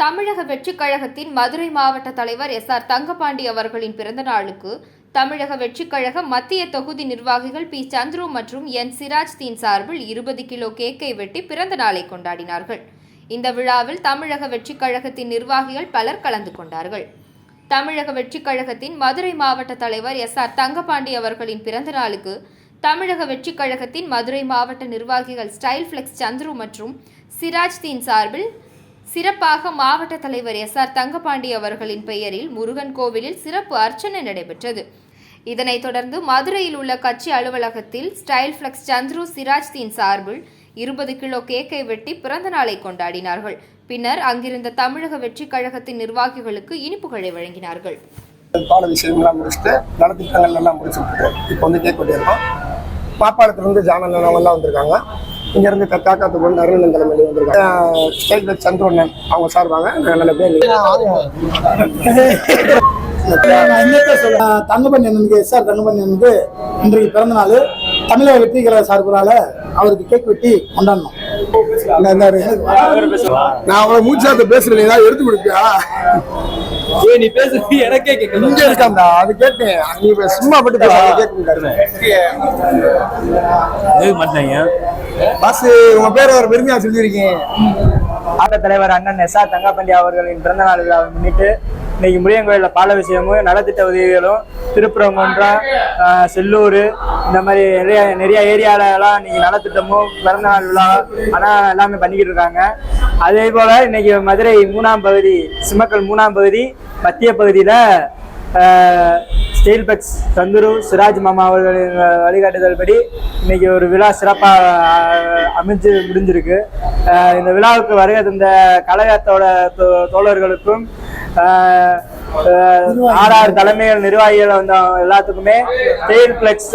தமிழக வெற்றிக் கழகத்தின் மதுரை மாவட்ட தலைவர் எஸ் ஆர் தங்கபாண்டி அவர்களின் பிறந்த நாளுக்கு தமிழக வெற்றிக் கழக மத்திய தொகுதி நிர்வாகிகள் பி சந்துரு மற்றும் என் சிராஜ் தீன் சார்பில் இருபது கிலோ கேக்கை வெட்டி பிறந்த நாளை கொண்டாடினார்கள். இந்த விழாவில் தமிழக வெற்றிக் கழகத்தின் நிர்வாகிகள் பலர் கலந்து கொண்டார்கள். தமிழக வெற்றிக் கழகத்தின் மதுரை மாவட்ட தலைவர் எஸ் ஆர் தங்கபாண்டி அவர்களின் பிறந்த நாளுக்கு தமிழக வெற்றிக் கழகத்தின் மதுரை மாவட்ட நிர்வாகிகள் ஸ்டைல் ஃபிளெக்ஸ் சந்துரு மற்றும் சிராஜ் தீன் சார்பில் சிறப்பாக மாவட்ட தலைவர் எஸ் ஆர் தங்கபாண்டி அவர்களின் பெயரில் முருகன் கோவிலில் சிறப்பு அர்ச்சனை நடைபெற்றது. இதனைத் தொடர்ந்து மதுரையில் உள்ள கட்சி அலுவலகத்தில் ஸ்டைல் ஃபிளெக்ஸ் சந்துரு சிராஜ் தீன் சார்பில் இருபது கிலோ கேக்கை வெட்டி பிறந்த நாளை கொண்டாடினார்கள். பின்னர் அங்கிருந்த தமிழக வெற்றிக் கழகத்தின் நிர்வாகிகளுக்கு இனிப்புகளை வழங்கினார்கள். பாட விஷயங்கள்லாம் முடிச்சுட்டு நலத்திட்டங்கள் எல்லாம் முடிச்சுட்டு இப்போ வந்து கேக் வெட்டியிருக்கோம். பாப்பாளத்துலேருந்து ஜானல் எல்லாம் வந்திருக்காங்க. இங்கேருந்து காக்காத்து பொண்ணு அருணன் தலைமையில் வந்திருக்காங்க. ஸ்டேட் பஸ் சந்திரண்ணன் அவங்க சார்பாங்க நான் என்னத்த சொல்ல தங்கப்பண்ணி அண்ணனுக்கு எஸ் ஆர் தங்கப்பண்ணி அண்ணனுக்கு இன்றைக்கு பிறந்த நாள். தமிழக வெற்றி கழக சார்பிலால அவருக்கு கேக் வெட்டி கொண்டாடணும். நான் அவளை மூச்சாத்த பேசுறேன். ஏதாவது எடுத்து கொடுப்பியா? ஏய், நீ பேசுறது எனக்கே கேட்கல. இங்க இருக்காண்டா அது கேட்டேன். நீ சும்மா பட்டு பேச கேட்க மாட்டாங்க பாஸ் உங்க பேர் ஒரு பெருமையா சொல்லியிருக்கீங்க. மாவட்ட தலைவர் அண்ணன் எஸ் ஆர் தங்கப்பண்டி அவர்களின் பிறந்த நாள் விழாவை முன்னிட்டு இன்னைக்கு முளியங்கோயிலில் பால விஷயமும் நலத்திட்ட உதவிகளும் திருப்பரங்குன்றம் செல்லூர் இந்த மாதிரி நிறைய நிறைய எல்லாம் இன்னைக்கு நலத்திட்டமும் பிறந்த நாள் விழா ஆனால் எல்லாமே பண்ணிக்கிட்டு இருக்காங்க. அதே போல் இன்னைக்கு மதுரை மூணாம் பகுதி சிம்மக்கல் மூணாம் பகுதி மத்திய பகுதியில் ஸ்டீல் பக்ஸ் தந்துரு சிராஜ் மாமா அவர்களின் வழிகாட்டுதல் படி இன்னைக்கு ஒரு விழா சிறப்பாக அமைஞ்சு முடிஞ்சிருக்கு. இந்த விழாவுக்கு வருகை தந்த கழகத்தோட தோ- தோழர்களுக்கும் ஆர்ஆர் ஆறாறு தலைமைகள் நிர்வாகிகள் வந்த எல்லாத்துக்குமே ஸ்டீல் பிளெக்ஸ்